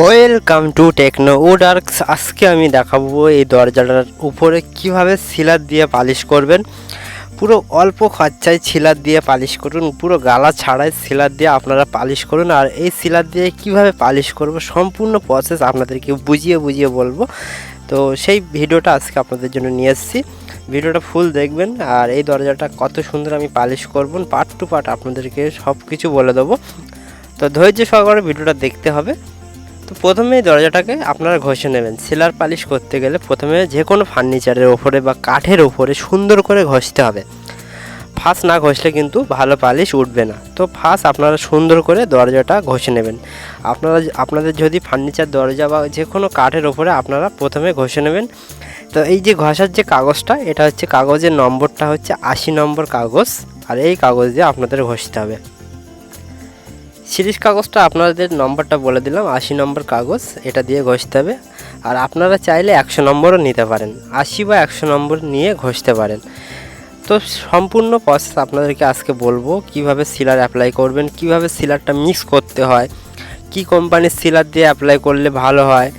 Welcome to techno উডার্কস আজকে আমি দেখাবো এই দরজাটার উপরে কীভাবে সিলার দিয়ে পালিশ করবেন। পুরো অল্প খরচায় সিলার দিয়ে পালিশ করুন, পুরো গালা ছাড়াই সিলার দিয়ে আপনারা পালিশ করুন। আর এই সিলার দিয়ে কীভাবে পালিশ করব সম্পূর্ণ প্রসেস আপনাদেরকে বুঝিয়ে বুঝিয়ে বলব। তো সেই ভিডিওটা আজকে আপনাদের জন্য নিয়ে এসেছি। ভিডিওটা ফুল দেখবেন আর এই দরজাটা কত সুন্দর আমি পালিশ করব। পার্ট টু পার্ট আপনাদেরকে সব কিছু বলে দেবো। তো ধৈর্য সহকারে ভিডিওটা দেখতে হবে। তো প্রথমে দরজাটাকে আপনারা ঘষে নেবেন। সিলার পালিশ করতে গেলে প্রথমে যে কোনো ফার্নিচারের ওপরে বা কাঠের ওপরে সুন্দর করে ঘষতে হবে। ফার্স্ট না ঘষলে কিন্তু ভালো পালিশ উঠবে না। তো ফার্স্ট আপনারা সুন্দর করে দরজাটা ঘষে নেবেন। আপনারা আপনাদের যদি ফার্নিচার দরজা বা যে কোনো কাঠের ওপরে আপনারা প্রথমে ঘষে নেবেন। তো এই যে ঘষার যে কাগজটা, এটা হচ্ছে কাগজের নম্বরটা হচ্ছে আশি নম্বর কাগজ। আর এই কাগজ দিয়ে আপনাদের ঘষতে হবে। সিরিজ কাগজটা আপনাদের নম্বরটা বলে দিলাম, আশি নম্বর কাগজ, এটা দিয়ে ঘষতে হবে। আর আপনারা চাইলে একশো নম্বরও নিতে পারেন, আশি বা একশো নম্বর নিয়ে ঘষতে পারেন। তো সম্পূর্ণ প্রসেস আপনাদেরকে আজকে বলব, কীভাবে সিলার অ্যাপ্লাই করবেন, কীভাবে সিলারটা মিক্স করতে হয়, কি কোম্পানির সিলার দিয়ে অ্যাপ্লাই করলে ভালো হয়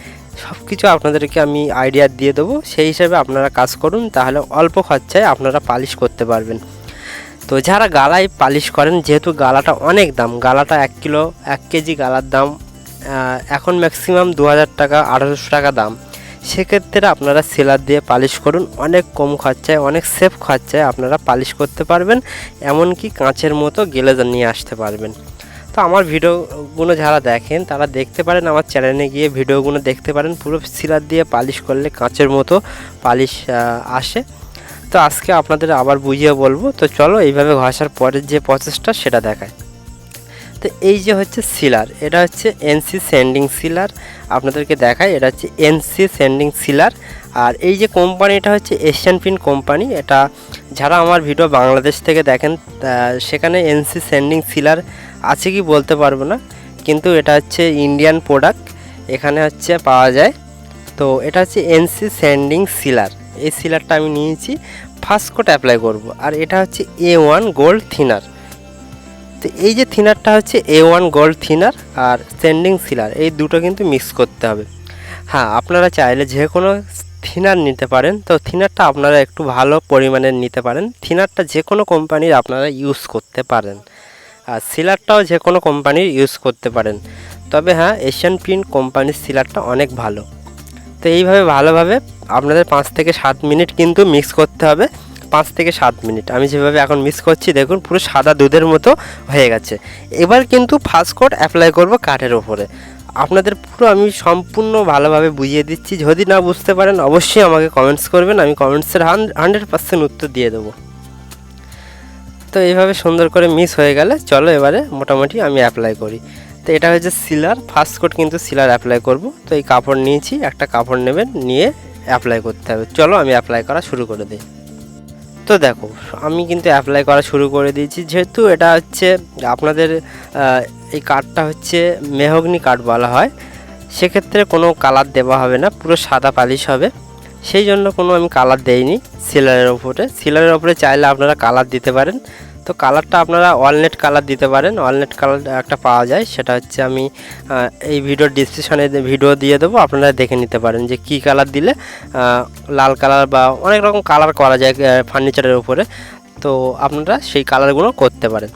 সব কিছু আপনাদেরকে আমি আইডিয়া দিয়ে দেবো। সেই হিসাবে আপনারা কাজ করুন, তাহলে অল্প খরচায় আপনারা পালিশ করতে পারবেন। তো যারা গালায় পালিশ করেন, যেহেতু গালাটা অনেক দাম, গালাটা এক কিলো, এক কেজি গালার দাম এখন ম্যাক্সিমাম দু হাজার টাকা, আঠারোশো টাকা দাম। সেক্ষেত্রে আপনারা সেলার দিয়ে পালিশ করুন, অনেক কম খরচায়, অনেক সেফ খরচায় আপনারা পালিশ করতে পারবেন, এমনকি কাঁচের মতো গেলে নিয়ে আসতে পারবেন। তো আমার ভিডিওগুলো যারা দেখেন, তারা দেখতে পারেন, আমার চ্যানেলে গিয়ে ভিডিওগুলো দেখতে পারেন, পুরো সিলার দিয়ে পালিশ করলে কাঁচের মতো পালিশ আসে। তো আজকে আপনাদের আবার বুঝিয়ে বলব। তো চলো এইভাবে ঘষার পরের যে প্রসেসটা সেটা দেখায় তো এই যে হচ্ছে সিলার এটা হচ্ছে এনসি সেন্ডিং সিলার আপনাদেরকে দেখায় এটা হচ্ছে এনসি সেন্ডিং সিলার আর এই যে কোম্পানিটা হচ্ছে এশিয়ান পিন কোম্পানি এটা যারা আমার ভিডিও বাংলাদেশ থেকে দেখেন সেখানে এনসি সেন্ডিং সিলার আছে কি বলতে পারব না। কিন্তু এটা হচ্ছে ইন্ডিয়ান প্রোডাক্ট এখানে হচ্ছে পাওয়া যায়। তো এটা হচ্ছে এনসি স্যান্ডিং সিলার এই সিলারটা আমি নিয়েছি ফার্স্ট কোট অ্যাপ্লাই করব। আর এটা হচ্ছে এ ওয়ান গোল্ড থিনার তো এই যে থিনারটা হচ্ছে এ ওয়ান গোল্ড থিনার আর স্যান্ডিং সিলার এই দুটো কিন্তু মিক্স করতে হবে। হ্যাঁ আপনারা চাইলে যে কোনো থিনার নিতে পারেন। তো থিনারটা আপনারা একটু ভালো পরিমাণের নিতে পারেন। থিনারটা যে কোনো কোম্পানির আপনারা ইউজ করতে পারেন। আর সিলারটাও যে কোনো কোম্পানির ইউজ করতে পারেন। তবে হ্যাঁ এশিয়ান প্রিন্ট কোম্পানির সিলারটা অনেক ভালো। তো এইভাবে ভালোভাবে আপনাদের পাঁচ থেকে সাত মিনিট কিন্তু মিক্স করতে হবে। পাঁচ থেকে সাত মিনিট। আমি যেভাবে এখন মিক্স করছি, দেখুন পুরো সাদা দুধের মতো হয়ে গেছে। এবার কিন্তু ফার্স্ট কোট অ্যাপ্লাই করব কাঠের ওপরে আপনাদের পুরো আমি সম্পূর্ণ ভালোভাবে বুঝিয়ে দিচ্ছি। যদি না বুঝতে পারেন, অবশ্যই আমাকে কমেন্টস করবেন। আমি কমেন্টসের হান্ড্রেড পার্সেন্ট উত্তর দিয়ে দেবো। তো এইভাবে সুন্দর করে মিস হয়ে গেলে, চলো এবারে মোটামুটি আমি অ্যাপ্লাই করি। তো এটা হচ্ছে সিলার ফার্স্ট কোট কিন্তু সিলার অ্যাপ্লাই করব। তো এই কাপড় নিয়েছি, একটা কাপড় নেবেন, নিয়ে অ্যাপ্লাই করতে হবে। চলো আমি অ্যাপ্লাই করা শুরু করে দিই। তো দেখো, আমি কিন্তু অ্যাপ্লাই করা শুরু করে দিয়েছি। যেহেতু এটা হচ্ছে, আপনাদের এই কাঠটা হচ্ছে মেহগনি কার্ড বলা হয়। সেক্ষেত্রে কোনো কালার দেওয়া হবে না, পুরো সাদা পালিশ হবে। সেই জন্য কোনো আমি কালার দেইনি সিলারের ওপরে সিলারের ওপরে চাইলে আপনারা কালার দিতে পারেন। তো কালারটা আপনারা অলনেট কালার দিতে পারেন। অলনেট কালার একটা পাওয়া যায়, সেটা হচ্ছে আমি এই ভিডিওর ডিসক্রিপশানে ভিডিও দিয়ে দেবো, আপনারা দেখে নিতে পারেন যে কি কালার দিলে লাল কালার বা অনেক রকম কালার করা যায় ফার্নিচারের উপরে। তো আপনারা সেই কালারগুলো করতে পারেন।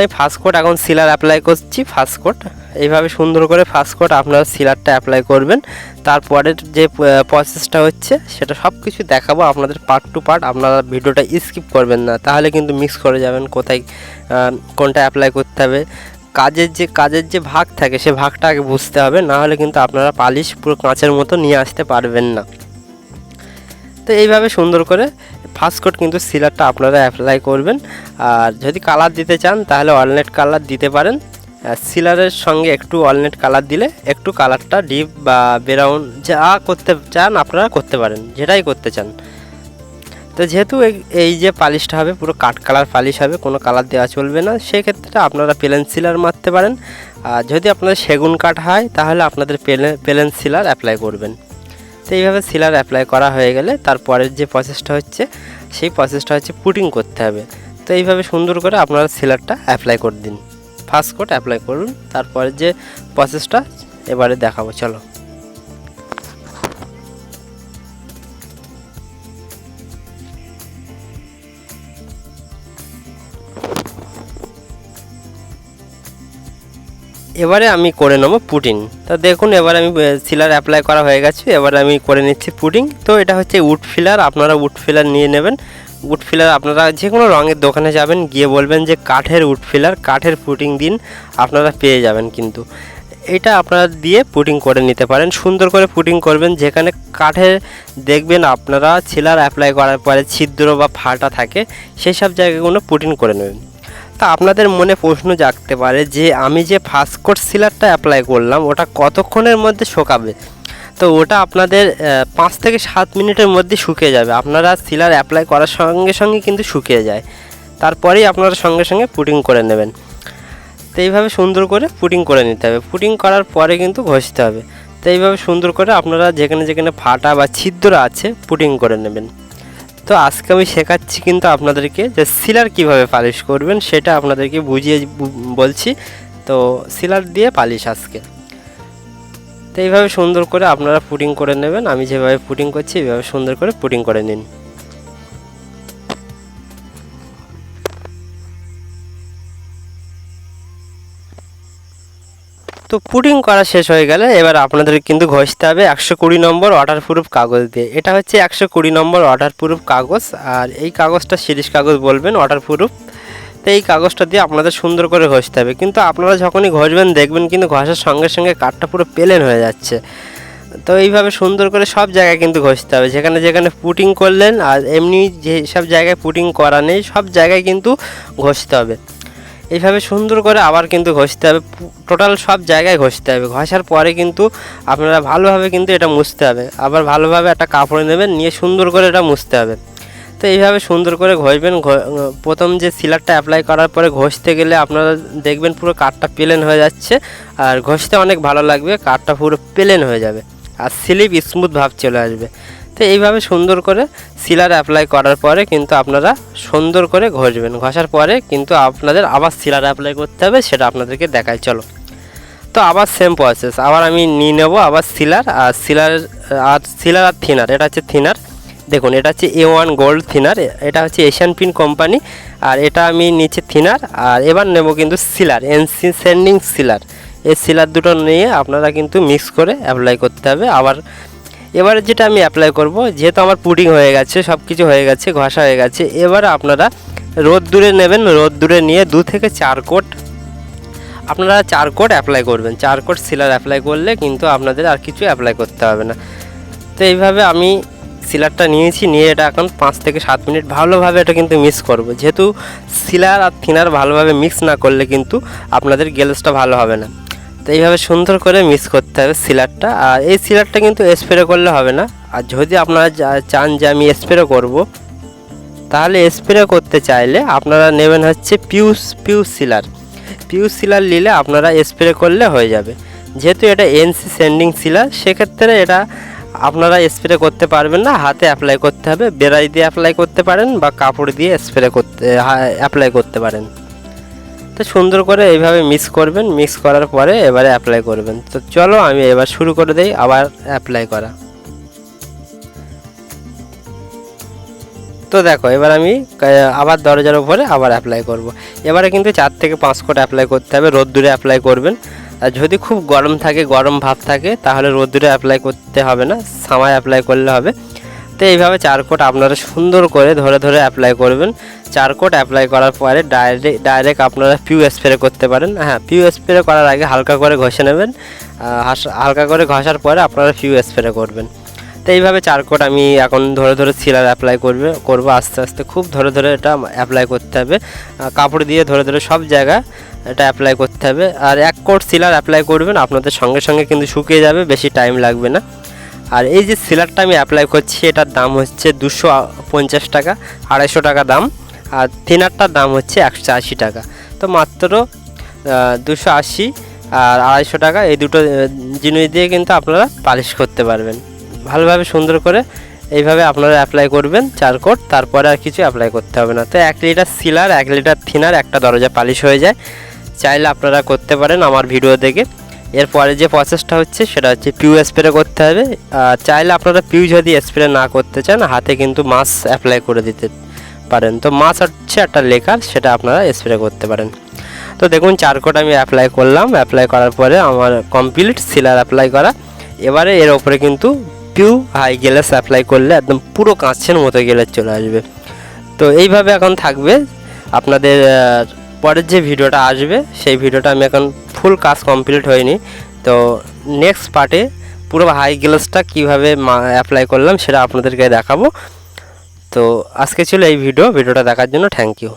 তাই ফার্স্ট কোট এখন সিলার অ্যাপ্লাই করছি। ফার্স্ট কোট এইভাবে সুন্দর করে ফার্স্ট কোট আপনারা সিলারটা অ্যাপ্লাই করবেন। তারপরের যে প্রসেসটা হচ্ছে, সেটা সব কিছু দেখাবো আপনাদের পার্ট টু পার্ট আপনারা ভিডিওটা স্কিপ করবেন না, তাহলে কিন্তু মিক্স করে যাবেন কোথায় কোনটা অ্যাপ্লাই করতে হবে। কাজের যে কাজের যে ভাগ থাকে, সে ভাগটা আগে বুঝতে হবে, না হলে কিন্তু আপনারা পালিশ পুরো কাঁচের মতো নিয়ে আসতে পারবেন না। তো এইভাবে সুন্দর করে ফার্স্ট কোট কিন্তু সিলারটা আপনারা অ্যাপ্লাই করবেন। আর যদি কালার দিতে চান, তাহলে অলনেট কালার দিতে পারেন। সিলারের সঙ্গে একটু অলনেট কালার দিলে একটু কালারটা ডিপ বা ব্রাউন যা করতে চান আপনারা করতে পারেন, যেটাই করতে চান। তো যেহেতু এই- যে পালিশটা হবে, পুরো কাঠ কালার পালিশ হবে, কোনো কালার দেওয়া চলবে না, সেক্ষেত্রে আপনারা প্লেন সিলার মারতে পারেন। আর যদি আপনাদের সেগুন কাঠ হয়, তাহলে আপনাদের প্লেন প্লেন সিলার অ্যাপ্লাই করবেন। তো এইভাবে সিলার অ্যাপ্লাই করা হয়ে গেলে তারপরের যে প্রসেসটা হচ্ছে, সেই প্রসেসটা হচ্ছে পুটিং করতে হবে। তো এইভাবে সুন্দর করে আপনারা সিলারটা অ্যাপ্লাই করে দিন। ফার্স্ট কোট অ্যাপ্লাই করুন, তারপরে যে প্রসেসটা এবারে দেখাবো, চলো। এবারে আমি করে নেব পুটিং তো দেখুন, এবার আমি সিলার অ্যাপ্লাই করা হয়ে গেছে, এবার আমি করে নিচ্ছি পুটিং তো এটা হচ্ছে উড ফিলার আপনারা উড ফিলার নিয়ে নেবেন। উড ফিলার আপনারা যে কোনো রঙের দোকানে যাবেন, গিয়ে বলবেন যে কাঠের উড ফিলার কাঠের পুটিং দিন আপনারা পেয়ে যাবেন কিন্তু। এটা আপনারা দিয়ে পুটিং করে নিতে পারেন, সুন্দর করে পুটিং করবেন, যেখানে কাঠের, দেখবেন আপনারা ছিলার অ্যাপ্লাই করার পরে ছিদ্র বা ফাটা থাকে, সেই সব জায়গাগুলো পুটিং করে নেবেন। তা আপনাদের মনে প্রশ্ন জাগতে পারে যে আমি যে ফার্স্ট কোট সিলারটা অ্যাপ্লাই করলাম, ওটা কতক্ষণের মধ্যে শোকাবে? তো ওটা আপনাদের পাঁচ থেকে সাত মিনিটের মধ্যে শুকিয়ে যাবে। আপনারা সিলার অ্যাপ্লাই করার সঙ্গে সঙ্গে কিন্তু শুকিয়ে যায়। তারপরেই আপনারা সঙ্গে সঙ্গে পুটিং করে নেবেন। তো এইভাবে সুন্দর করে পুটিং করে নিতে হবে। পুটিং করার পরে কিন্তু ঘষতে হবে। তো এইভাবে সুন্দর করে আপনারা যেখানে যেখানে ফাটা বা ছিদ্র আছে পুটিং করে নেবেন। তো আজকে আমি শেখাচ্ছি কিন্তু আপনাদেরকে যে সিলার কীভাবে পালিশ করবেন, সেটা আপনাদেরকে বুঝিয়ে বলছি। তো সিলার দিয়ে পালিশ আজকে। তো এইভাবে সুন্দর করে আপনারা পুটিং করে নেবেন। আমি যেভাবে পুটিং করছি, এইভাবে সুন্দর করে পুটিং করে নিন। তো পুডিং করা শেষ হয়ে গেলে এবার আপনাদের কিন্তু ঘষতে হবে একশো কুড়ি নম্বর ওয়াটার প্রুফ কাগজ দিয়ে। এটা হচ্ছে একশো কুড়ি নম্বর ওয়াটার প্রুফ কাগজ আর এই কাগজটা সিরিজ কাগজ বলবেন ওয়াটার প্রুফ তো এই কাগজটা দিয়ে আপনাদের সুন্দর করে ঘষতে হবে। কিন্তু আপনারা যখনই ঘষবেন, দেখবেন কিন্তু ঘষার সঙ্গে সঙ্গে কাঠটা পুরো প্লেন হয়ে যাচ্ছে। তো এইভাবে সুন্দর করে সব জায়গায় কিন্তু ঘষতে হবে। যেখানে যেখানে পুটিং করলেন আর এমনি যেসব জায়গায় পুটিং করা নেই, সব জায়গায় কিন্তু ঘষতে হবে। এইভাবে সুন্দর করে আবার কিন্তু ঘষতে হবে। টোটাল সব জায়গায় ঘষতে হবে। ঘষার পরে কিন্তু আপনারা ভালোভাবে কিন্তু এটা মুছতে হবে। আবার ভালোভাবে একটা কাপড় নেবেন, নিয়ে সুন্দর করে এটা মুছতে হবে। তো এইভাবে সুন্দর করে ঘষবেন প্রথম যে সিলারটা অ্যাপ্লাই করার পরে ঘষতে গেলে আপনারা দেখবেন পুরো কাঠটা প্লেন হয়ে যাচ্ছে। আর ঘষতে অনেক ভালো লাগবে, কাঠটা পুরো প্লেন হয়ে যাবে। আর স্লিপ স্মুথ ভাব চলে আসবে। তো এইভাবে সুন্দর করে সিলার অ্যাপ্লাই করার পরে কিন্তু আপনারা সুন্দর করে ঘষবেন। ঘষার পরে কিন্তু আপনাদের আবার সিলার অ্যাপ্লাই করতে হবে, সেটা আপনাদেরকে দেখাই। চলো। তো আবার সেম প্রসেস আবার আমি নিয়ে নেব আবার সিলার, আর সিলার আর সিলার আর থিনার এটা হচ্ছে থিনার দেখুন, এটা হচ্ছে এ ওয়ান গোল্ড থিনার এটা হচ্ছে এশিয়ান পিন কোম্পানি আর এটা আমি নিচে থিনার আর এবার নেব কিন্তু সিলার এনসি সেন্ডিং সিলার। এই সিলার দুটো নিয়ে আপনারা কিন্তু মিক্স করে অ্যাপ্লাই করতে হবে। আবার এবারে যেটা আমি অ্যাপ্লাই করব, যেহেতু আমার পুডিং হয়ে গেছে সব কিছু হয়ে গেছে, ঘষা হয়ে গেছে, এবার আপনারা রোদ দূরে নেবেন রোদ দূরে নিয়ে দু থেকে চার কোট, আপনারা চার কোট অ্যাপ্লাই করবেন। চার কোট সিলার অ্যাপ্লাই করলে কিন্তু আপনাদের আর কিছু অ্যাপ্লাই করতে হবে না। তো এইভাবে আমি সিলারটা নিয়েছি, নিয়ে এটা এখন পাঁচ থেকে সাত মিনিট ভালোভাবে এটা কিন্তু মিক্স করব। যেহেতু সিলার আর থিনার ভালোভাবে মিক্স না করলে কিন্তু আপনাদের গেলসটা ভালো হবে না। তো এইভাবে সুন্দর করে মিক্স করতে হবে সিলারটা। আর এই সিলারটা কিন্তু স্প্রে করলে হবে না। আর যদি আপনারা চান যে আমি স্প্রে করব, তাহলে স্প্রে করতে চাইলে আপনারা নেবেন হচ্ছে পিউস পিউস সিলার পিউস সিলার নিলে আপনারা স্প্রে করলে হয়ে যাবে। যেহেতু এটা এনসি সেন্ডিং সিলার সেক্ষেত্রে এটা আপনারা স্প্রে করতে পারবেন না। হাতে অ্যাপ্লাই করতে হবে, বেড়াই দিয়ে অ্যাপ্লাই করতে পারেন বা কাপড় দিয়ে স্প্রে করতে অ্যাপ্লাই করতে পারেন। তো সুন্দর করে এইভাবে মিক্স করবেন মিক্স করার পরে এবারে অ্যাপ্লাই করবেন। তো চলো আমি এবার শুরু করে দেই, আবার অ্যাপ্লাই করা। তো দেখো, এবার আমি আবার দরজার উপরে আবার অ্যাপ্লাই করব। এবারে কিন্তু চার থেকে পাঁচ কোট অ্যাপ্লাই করতে হবে, রোদ্দুরে অ্যাপ্লাই করবেন। আর যদি খুব গরম থাকে, গরম ভাব থাকে, তাহলে রোদ্দুরে অ্যাপ্লাই করতে হবে না সামায় অ্যাপ্লাই করলে হবে। তো এইভাবে চার কোট আপনারা সুন্দর করে ধরে ধরে অ্যাপ্লাই করবেন। চার কোট অ্যাপ্লাই করার পরে ডাইরেক্ট ডাইরেক্ট আপনারা পিউ স্প্রে করতে পারেন। হ্যাঁ পিউ স্প্রে করার আগে হালকা করে ঘষে নেবেন। হালকা করে ঘষার পরে আপনারা পিউ স্প্রে করবেন। তো এইভাবে চার কোট আমি এখন ধরে ধরে সিলার অ্যাপ্লাই করবে, করব আস্তে আস্তে। খুব ধরে ধরে এটা অ্যাপ্লাই করতে হবে। কাপড় দিয়ে ধরে ধরে সব জায়গা এটা অ্যাপ্লাই করতে হবে। আর এক কোট সিলার অ্যাপ্লাই করবেন, আপনাদের সঙ্গে সঙ্গে কিন্তু শুকিয়ে যাবে, বেশি টাইম লাগবে না। আর এই যে সিলারটা আমি অ্যাপ্লাই করছি, এটার দাম হচ্ছে দুশো পঞ্চাশ টাকা, আড়াইশো টাকা দাম। আর থিনারটার দাম হচ্ছে একশো আশি টাকা। তো মাত্র দুশো আশি আর আড়াইশো টাকা, এই দুটো জিনিস দিয়ে কিন্তু আপনারা পালিশ করতে পারবেন। ভালোভাবে সুন্দর করে এইভাবে আপনারা অ্যাপ্লাই করবেন চার কোট, তারপরে আর কিছু অ্যাপ্লাই করতে হবে না। তো এক লিটার সিলার, এক লিটার থিনার একটা দরজা পালিশ হয়ে যায়। চাইলে আপনারা করতে পারেন আমার ভিডিও দেখে। এরপরে যে প্রসেসটা হচ্ছে, সেটা হচ্ছে পিউ স্প্রে করতে হবে। আর চাইলে আপনারা পিউ যদি স্প্রে না করতে চান, হাতে কিন্তু মাছ অ্যাপ্লাই করে দিতে পারেন। তো মাছ হচ্ছে একটা লেকার, সেটা আপনারা স্প্রে করতে পারেন। তো দেখুন চার কোট আমি অ্যাপ্লাই করলাম। অ্যাপ্লাই করার পরে আমার কমপ্লিট সিলার অ্যাপ্লাই করা। এবারে এর ওপরে কিন্তু পিউ হাই গেলেস অ্যাপ্লাই করলে একদম পুরো কাঁচের মতো গেলে চলে আসবে। তো এইভাবে এখন থাকবে। আপনাদের পরের যে ভিডিওটা আসবে, সেই ভিডিওটা আমি এখন ফুল কাজ কমপ্লিট হয়নি। তো নেক্সট পার্টে পুরো হাই গ্লাসটা কীভাবে অ্যাপ্লাই করলাম সেটা আপনাদেরকে দেখাবো। তো আজকে ছিল এই ভিডিও ভিডিওটা দেখার জন্য থ্যাংক ইউ